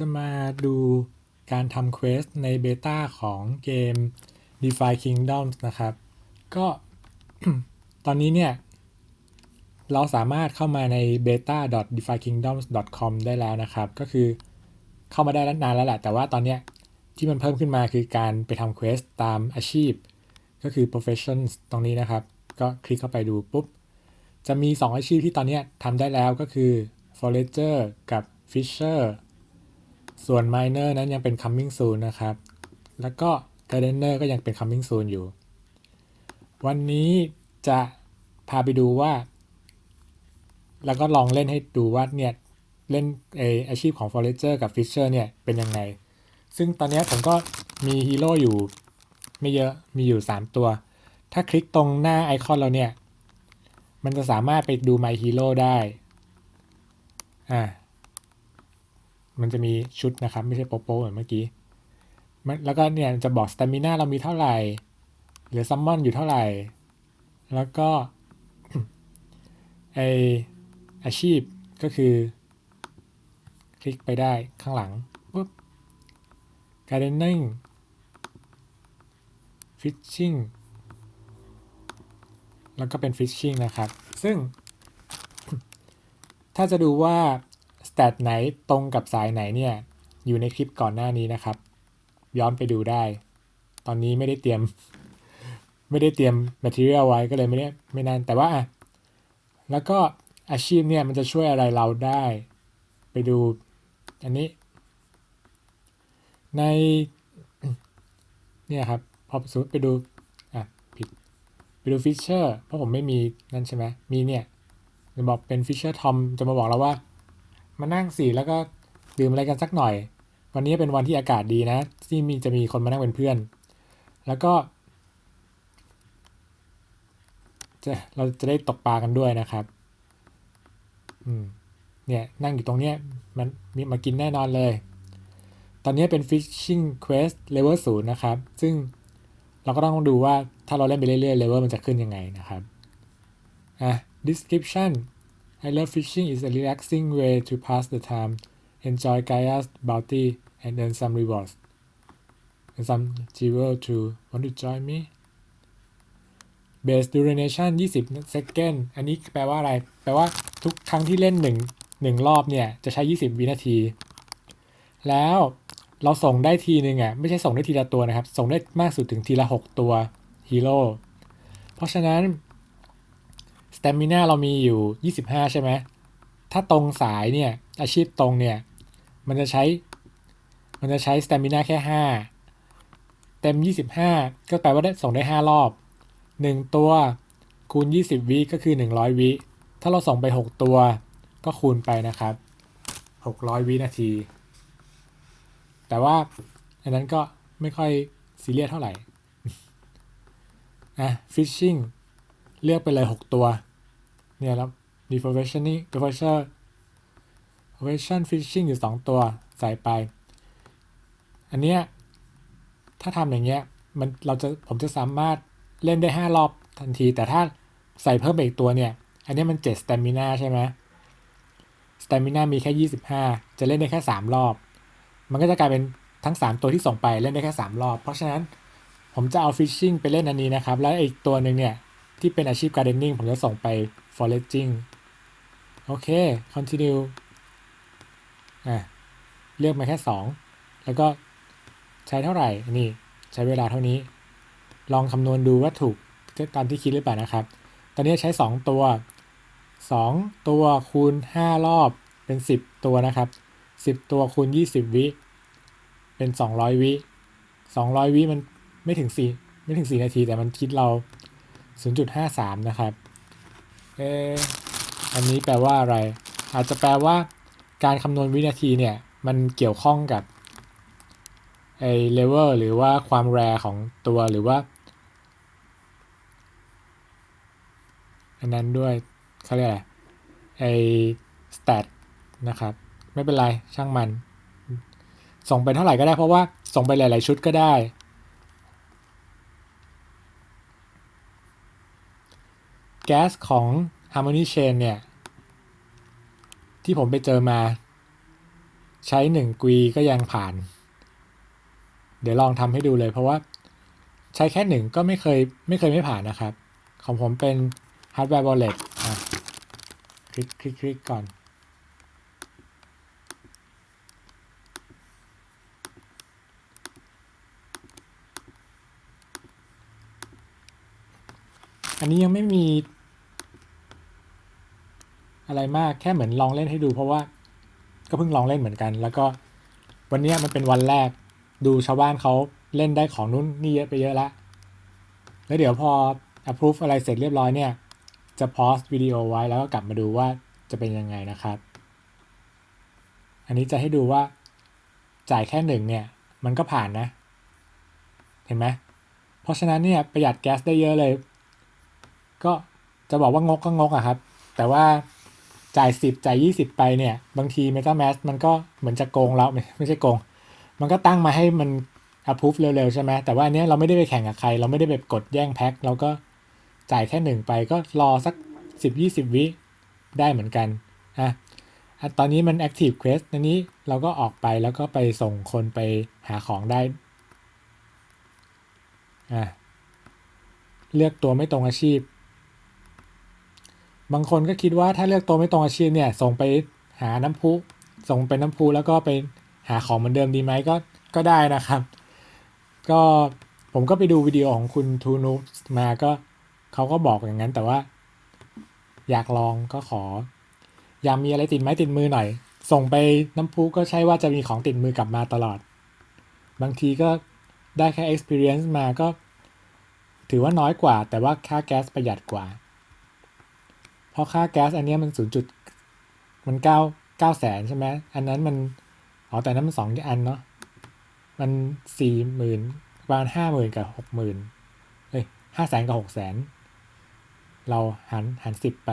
จะมาดูการทำเควสในเบต้าของเกม DeFi Kingdoms นะครับ ก็ตอนนี้เนี่ย เราสามารถเข้ามาใน beta.defykingdoms.com ได้แล้วนะครับ ก็คือเข้ามาได้นานแล้วแหละ แต่ว่าตอนเนี้ยที่มันเพิ่มขึ้นมาคือการไปทำเควสตามอาชีพ ก็คือ professions ตรงนี้นะครับ ก็คลิกเข้าไปดูปุ๊บ จะมี 2 อาชีพที่ตอนนี้ทำได้แล้วก็คือ forager กับ fisher ส่วน miner นั้นยังเป็น coming soon นะครับ แล้วก็ gardener ก็ยังเป็น coming soon อยู่ วันนี้จะพาไปดูว่า แล้วก็ลองเล่นให้ดูว่าเนี่ย เล่นเออาชีพของ forager กับ fisher เนี่ย เป็นยังไง ซึ่งตอนนี้ผมก็มีฮีโร่อยู่ไม่เยอะ มีอยู่ 3 ตัว ถ้าคลิกตรงหน้าไอคอนเราเนี่ย มันจะสามารถไปดู My Hero ได้ อ่า มันจะมีชุดนะครับ ไม่ใช่โปโปเหมือนเมื่อกี้มันแล้วก็เนี่ยจะบอกสเตมิน่าเรามีเท่าไหร่หรือซัมมอนอยู่เท่าไหร่ แล้วก็ไออาชีพก็คือ คลิกไปได้ข้างหลังปุ๊บ gardening fishing แล้วก็เป็น fishing นะครับ ซึ่ง ถ้าจะดูว่า stat ไหนตรงกับสายไหนเนี่ย อยู่ในคลิปก่อนหน้านี้นะครับ ย้อนไปดูได้ ตอนนี้ไม่ได้เตรียม ไม่ได้เตรียม material ไว้ก็เลยไม่ได้ไม่นานแต่ว่า แล้วก็อาชีพเนี่ยมันจะช่วยอะไรเราได้ ไปดูอันนี้ ใน เนี่ยครับ พอสมมติไปดู อะ ผิด ไปดูฟิชเชอร์เพราะผมไม่มีนั่นใช่ไหมมีเนี่ยจะบอกเป็นฟิชเชอร์ทอมจะมาบอกเราว่า มานั่งสิแล้วก็ดื่มอะไรกันสักหน่อย วันนี้เป็นวันที่อากาศดีนะ ที่มีจะมีคนมานั่งเป็นเพื่อน แล้วก็จะเราจะได้ตกปลากันด้วยนะครับ อืม เนี่ยนั่งอยู่ตรงเนี้ยมันมีมากินแน่นอนเลย ตอนนี้เป็น Fishing Quest Level 0นะครับ ซึ่งเราก็ต้องดูว่าถ้าเราเล่นไปเรื่อยๆ level มันจะขึ้นยังไงนะครับ อะ description I love fishing is a relaxing way to pass the time enjoy Gaia's bounty and earn some rewards and some jewel to want to join me base duration 20 second อันนี้แปลว่าอะไร แปลว่าทุกครั้งที่เล่น1 1รอบเนี่ย จะใช้ 20 วินาที แล้วเราส่งได้ทีนึงอะ ไม่ใช่ส่งได้ทีละตัวนะครับ ส่งได้มากสุดถึงทีละ 6 ตัวฮีโร่เพราะฉะนั้น สเตมิน่าเรามีอยู่ 25 ใช่ไหม ถ้าตรงสายเนี่ย อาชีพตรงเนี่ย มันจะใช้ มันจะใช้สเตมิน่าแค่ 5 เต็ม 25 ก็แปลว่าได้ส่งได้ 5 รอบ 1 ตัวคูณ 20 วิก็คือ 100 วิ ถ้าเราส่งไป 6 ตัว ก็คูณไปนะครับ 600 วินาที แต่ว่าอันนั้นก็ไม่ค่อยซีเรียสเท่าไหร่อะ fishing เลือกไปเลย6ตัว เนี่ยแล้วมี professioning professor profession fishing อยู่2ตัวใส่ไป อันเนี้ยถ้าทำอย่างเงี้ยมันเราจะผมจะสามารถเล่นได้5รอบทันที แต่ถ้าใส่เพิ่มไปอีกตัวเนี่ย อันนี้มัน7 stamina ใช่ไหม stamina มีแค่25จะเล่นได้แค่3รอบ มันก็จะกลายเป็นทั้ง3ตัวที่ส่งไปเล่นได้แค่3รอบ เพราะฉะนั้นผมจะเอา fishing ไปเล่นอันนี้นะครับ แล้วอีกตัวหนึ่งเนี่ย ที่เป็นอาชีพ gardening ผมจะส่งไป foraging โอเค continue อะเลือกมาแค่ 2 แล้วก็ใช้เท่าไหร่ นี่ ใช้เวลาเท่านี้ ลองคำนวณดูว่าถูกตามที่คิดหรือเปล่านะครับ ตอนนี้ใช้ 2 ตัว 2 ตัวคูณ 5 รอบเป็น 10 ตัวนะครับ 10 ตัวคูณ 20 วิ เป็น 200 วิ 200 วิมันไม่ถึง 4 ไม่ถึง 4 นาที แต่มันคิดเรา 0.53 นะครับ เอออันนี้แปลว่าอะไร อาจจะแปลว่าการคำนวณวินาทีเนี่ย มันเกี่ยวข้องกับไอเลเวลหรือว่าความแรของตัวหรือว่า อันนั้นด้วยเขาเรียกอะไรไอสแตทนะครับ ไม่เป็นไรช่างมัน ส่งไปเท่าไหร่ก็ได้เพราะว่าส่งไปหลาย ๆ ชุดก็ได้ แก๊สของ Harmony Chain เนี่ย ที่ผมไปเจอมา ใช้หนึ่งกวีก็ยังผ่าน เดี๋ยวลองทำให้ดูเลยเพราะว่าใช้แค่หนึ่งก็ไม่เคยไม่เคยไม่ผ่านนะครับ ของผมเป็น hardware wallet อะคลิกคลิกคลิกก่อนอันนี้ยังไม่มี อะไรมากแค่เหมือนลองเล่นให้ดู เพราะว่าก็เพิ่งลองเล่นเหมือนกัน แล้วก็วันนี้มันเป็นวันแรกดูชาวบ้านเขาเล่นได้ของนู้นนี่เยอะไปเยอะล้วแล้วเดี๋ยวพอ approve อะไรเสร็จเรียบร้อยเนี่ย จะพอสวิดีโอไว้แล้วก็กลับมาดูว่าจะเป็นยังไงนะครับ อันนี้จะให้ดูว่าจ่ายแค่หนึ่งเนี่ย มันก็ผ่านนะ เห็นไหมเพราะฉะนั้นเนี่ยประหยัดแก๊สได้เยอะเลย ก็จะบอกว่างกก็งกอะครับ แต่ว่า จ่าย 10 จ่าย 20 ไปเนี่ย บางที MetaMask มันก็เหมือนจะโกงเราไม่ใช่โกง มันก็ตั้งมาให้มัน approve เร็วๆ ใช่ไหมแต่ว่าอันเนี้ยเราไม่ได้ไปแข่งกับใคร เราไม่ได้แบบกดแย่งแพ็คเราก็จ่ายแค่หนึ่งไปก็รอสัก 10-20 วิได้เหมือนกันอะอะตอนนี้มัน active quest อันนี้เราก็ออกไปแล้วก็ไปส่งคนไปหาของได้อะเลือกตัวไม่ตรงอาชีพ บางคนก็คิดว่าถ้าเลือกตัวไม่ตรงอาชีพเนี่ย ส่งไปหาน้ำพุส่งไปน้ำพุแล้วก็ไปหาของเหมือนเดิมดีไหมก็ก็ได้นะครับ ก็ผมก็ไปดูวิดีโอของคุณทูนูมาก็เขาก็บอกอย่างนั้นแต่ว่า อยากลองก็ขอ อยากมีอะไรติดไม้ติดมือหน่อย ส่งไปน้ำพุก็ใช่ว่าจะมีของติดมือกลับมาตลอด บางทีก็ได้แค่ experience มาก็ ถือว่าน้อยกว่า แต่ว่าค่าแก๊สประหยัดกว่า เพราะค่าแก๊สอันนี้มันศูนย์จุดมันเก้าเก้าแสนใช่ไหมอันนั้นมันอ๋อแต่นั้นมันสองอันเนาะมันสี่หมื่นประมาณห้าหมื่นกับหกหมื่นเอ้ยห้าแสนกับหกแสนเราหันหันสิบไป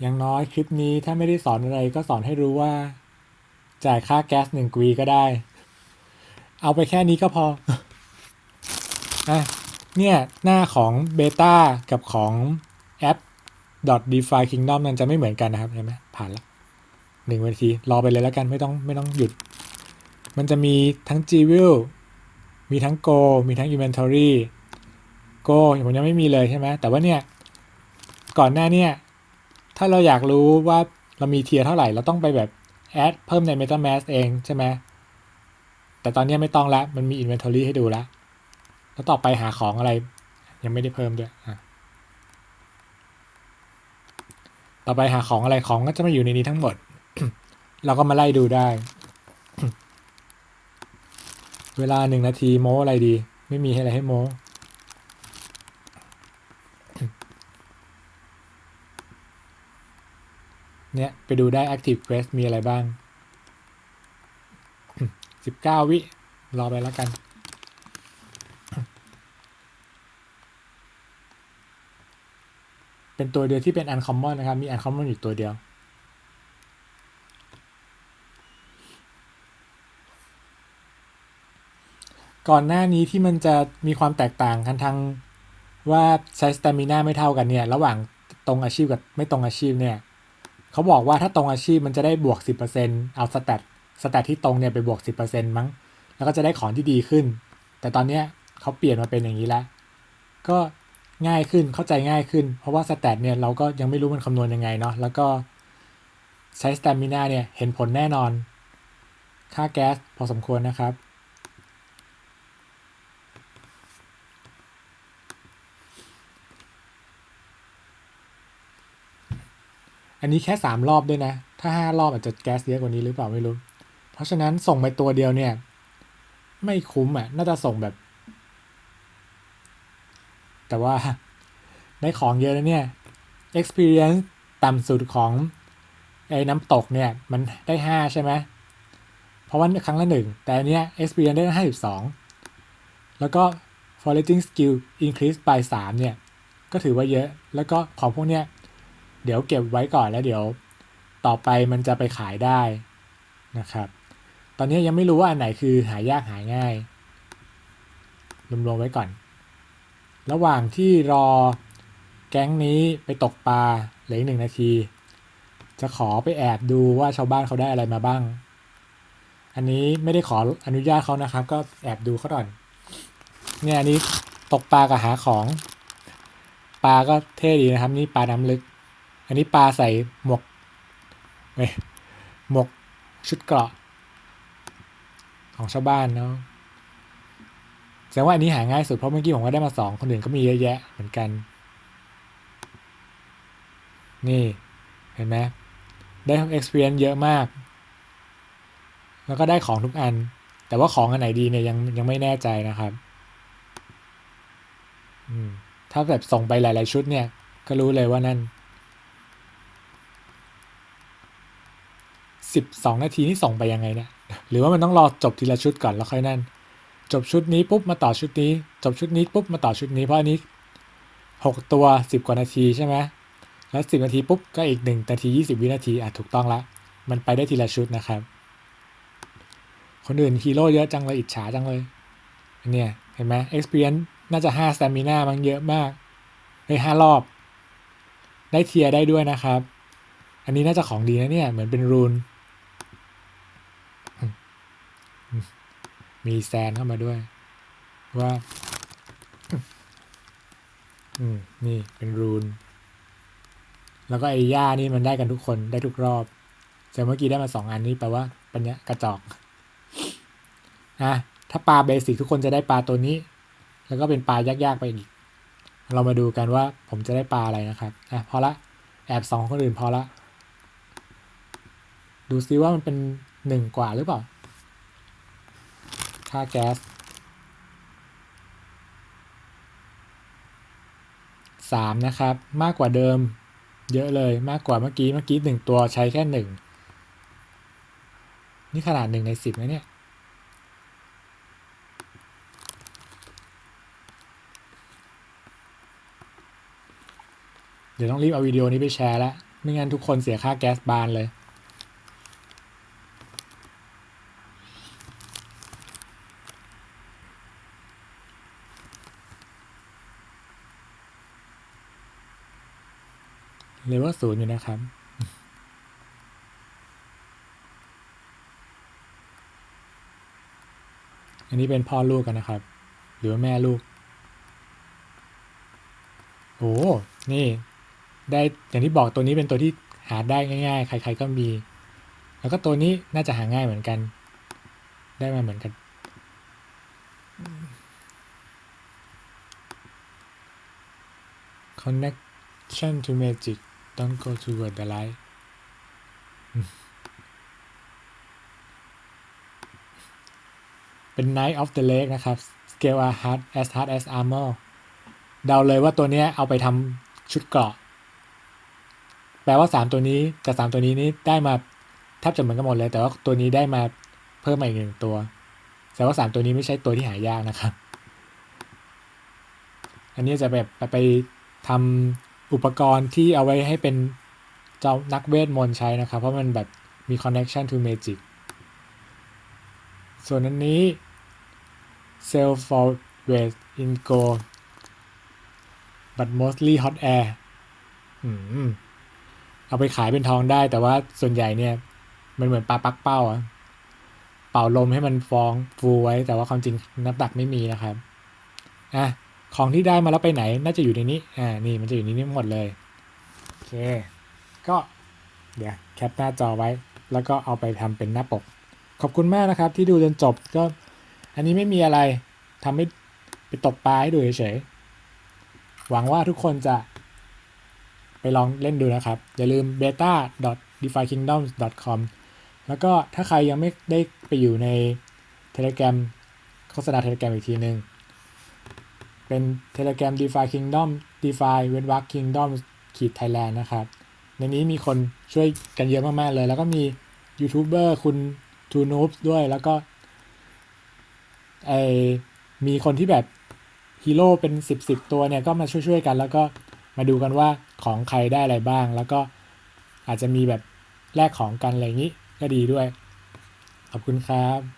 อย่างน้อยคลิปนี้ถ้าไม่ได้สอนอะไรก็สอนให้รู้ว่า จ่ายค่าแก๊สหนึ่งกวีก็ได้ เอาไปแค่นี้ก็พออะเนี่ย หน้าของเบต้ากับของแอป .defi kingdom มันจะไม่เหมือนกันนะครับเห็นไหมผ่านละหนึ่งนาที รอไปเลยแล้วกันไม่ต้องไม่ต้องหยุด มันจะมีทั้ง g w i l มีทั้ง Go มีทั้ง Inventory Go ผมยังไม่มีเลยใช่ไหมแต่ว่าเนี่ย ก่อนหน้าเนี่ยถ้าเราอยากรู้ว่าเรามีเทียร์เท่าไหร่ เราต้องไปแบบแอดเพิ่มใน MetaMask เองใช่ไหม แต่ตอนนี้ไม่ต้องแล้วมันมี Inventory ให้ดูแล้วแล้วต่อไปหาของอะไร ยังไม่ได้เพิ่มด้วยต่อไปหาของอะไรของก็จะมาอยู่ในนี้ทั้งหมด เราก็มาไล่ดูได้ เวลาหนึ่งนาทีโมอะไรดี ไม่มีอะไรให้โมเนี่ยไปดูได้ Active Quest มีอะไรบ้าง 19วิ รอไปแล้วกัน เป็นตัวเดียวที่เป็น Uncommon นะครับ มี Uncommon อยู่ตัวเดียว ก่อนหน้านี้ที่มันจะมีความแตกต่างกันทางว่าใช้ stamina ไม่เท่ากันเนี่ย ระหว่างตรงอาชีพกับไม่ตรงอาชีพเนี่ยเขาบอกว่าถ้าตรงอาชีพมันจะได้บวก 10%เอาสแตท สแตทที่ตรงเนี่ยไปบวก 10%มั้ง แล้วก็จะได้ของที่ดีขึ้น แต่ตอนเนี้ยเขาเปลี่ยนมาเป็นอย่างนี้แล้ว ก็ง่ายขึ้นเข้าใจง่ายขึ้น เพราะว่าสแตทเนี่ยเราก็ยังไม่รู้มันคำนวณยังไงเนาะแล้วก็ใช้ส t ตมิน่าเนี่ยเห็นผลแน่นอน ค่าแก๊สพอสมควรนะครับ อันนี้แค่ 3 รอบด้วยนะ ถ้า 5 รอบอาจจะแก๊สเยอะกว่านี้หรือเปล่าไม่รู้ เพราะฉะนั้นส่งไปตัวเดียวเนี่ย ไม่คุ้มอะ น่าจะส่งแบบ แต่ว่าได้ของเยอะแล้วเนี่ย experience ต่ำสุดของไอ้น้ำตกเนี่ย มันได้5ใช่ไหมเพราะว่าครั้งละหนึ่งแต่อันเนี้ย experience ได้52แล้วก็ foraging skill increase by 3เนี่ย ก็ถือว่าเยอะ แล้วก็ของพวกเนี้ย เดี๋ยวเก็บไว้ก่อนแล้วเดี๋ยวต่อไปมันจะไปขายได้นะครับ ตอนนี้ยังไม่รู้ว่าอันไหนคือหายากหายง่ายรวมๆไว้ก่อน ระหว่างที่รอแก๊งนี้ไปตกปลาเหลือหนึ่งนาที จะขอไปแอบดูว่าชาวบ้านเขาได้อะไรมาบ้าง อันนี้ไม่ได้ขออนุญาตเขานะครับ ก็แอบดูเขาก่อนเนี่ยอันนี้ตกปลากับหาของปลาก็เท่ดีนะครับ นี่ปลาน้ำลึก อันนี้ปลาใส่หมวกหมวกชุดเกราะ ของชาวบ้านเนาะแสดงว่าอันนี้หาง่ายสุดเพราะเมื่อกี้ผมก็ได้มาสองคนอื่นก็มีเยอะแยะเหมือนกัน นี่เห็นไหมได้ experience เยอะมาก แล้วก็ได้ของทุกอัน แต่ว่าของอันไหนดีเนี่ยยังยังไม่แน่ใจนะครับถ้าแบบส่งไปหลาย ๆ ชุดเนี่ย ก็รู้เลยว่านั่นสิบสองนาทีนี่ส่งไปยังไงเนี่ย หรือว่ามันต้องรอจบทีละชุดก่อนแล้วค่อยนั่น จบชุดนี้ปุ๊บมาต่อชุดนี้ จบชุดนี้ปุ๊บมาต่อชุดนี้เพราะอันนี้หกตัวสิบกว่านาทีใช่ไหมแล้วสิบนาทีปุ๊บก็อีกหนึ่งนาทียี่สิบวินาทีอะถูกต้องละ มันไปได้ทีละชุดนะครับ คนอื่นฮีโร่เยอะจังเลยอิจฉาจังเลยอันเนี่ยเห็นไหม experience น่าจะห้าส t ตมิน่ามันเยอะมากเฮ้ยห้ารอบ ได้เทียร์ได้ด้วยนะครับ อันนี้น่าจะของดีนะเนี่ย เหมือนเป็นรูน มีแซนเข้ามาด้วย ว่า อืม นี่เป็นรูน แล้วก็ไอ้ย่านี่มันได้กันทุกคนได้ทุกรอบแต่เมื่อกี้ได้มาสองอันนี้แปลว่าปัญญากระจอกอะถ้าปลาเบสิกทุกคนจะได้ปลาตัวนี้ แล้วก็เป็นปลายากๆไปอีก เรามาดูกันว่าผมจะได้ปลาอะไรนะครับอะพอละ แอบสองคนอื่นพอละ ดูซิว่ามันเป็นหนึ่งกว่าหรือเปล่า ค่าแก๊สสามนะครับ มากกว่าเดิม เยอะเลยมากกว่าเมื่อกี้เมื่อกี้หนึ่งตัวใช้แค่หนึ่งนี่ขนาดหนึ่งในสิบนะเนี่ยเดี๋ยวต้องรีบเอาวิดีโอนี้ไปแชร์แล้ว ไม่งั้นทุกคนเสียค่าแก๊สบานเลย เลเวลศูนย์อยู่นะครับ อันนี้เป็นพ่อลูกกันนะครับ หรือว่าแม่ลูก โอ้ นี่ ได้อย่างที่บอกตัวนี้เป็นตัวที่หาได้ง่าย ๆ ใคร ๆ ก็มี แล้วก็ตัวนี้น่าจะหาง่ายเหมือนกัน ได้มาเหมือนกัน connection to magic don't go toward the light เป็น Knight of the Lake นะครับ scale are hard as hard as armor เดาเลยว่าตัวนี้เอาไปทำชุดเกราะ แปลว่า 3 ตัวนี้กับ 3 ตัวนี้นี่ได้มาแทบจะเหมือนกันหมดเลย แต่ว่าตัวนี้ได้มาเพิ่มมาอีกหนึ่งตัว แต่ว่า 3 ตัวนี้ไม่ใช่ตัวที่หายากนะครับ อันนี้จะแบบไปทำ อุปกรณ์ที่เอาไว้ให้เป็นเจ้านักเวทมนต์ใช้นะครับ เพราะมันแบบมี connection to magic ส่วนอันนี้ sell for weight in gold but mostly hot air อเอาไปขายเป็นทองได้ แต่ว่าส่วนใหญ่เนี่ย มันเหมือนปลาปักเป้าอะเป่าลมให้มันฟองฟูไว้ แต่ว่าความจริงน้ำตักไม่มีนะครับ อะ ของที่ได้มาแล้วไปไหน น่าจะอยู่ในนี้ อ่า นี่มันจะอยู่ในนี้หมดเลย โอเค ก็เดี๋ยวแคปหน้าจอไว้ แล้วก็เอาไปทำเป็นหน้าปก ขอบคุณมากนะครับที่ดูจนจบก็ อันนี้ไม่มีอะไรทำให้ไปตกปลาให้ดูเฉยๆ หวังว่าทุกคนจะไปลองเล่นดูนะครับ อย่าลืม beta defi kingdoms com แล้วก็ถ้าใครยังไม่ได้ไปอยู่ใน Telegram โฆษณา Telegram อีกทีหนึ่ง เป็น Telegram DeFi Kingdom DeFi เว้นวรรค Kingdom ขีด Thailand นะครับ ในนี้มีคนช่วยกันเยอะมาก ๆ เลย แล้วก็มียูทูบเบอร์คุณ Two Noobs ด้วยแล้วก็ไอมีคนที่แบบฮีโร่เป็น 10 10 ตัวเนี่ย ก็มาช่วย ๆ กัน แล้วก็มาดูกันว่าของใครได้อะไรบ้าง แล้วก็อาจจะมีแบบแลกของกันอะไรอย่างนี้ก็ดีด้วย ขอบคุณครับ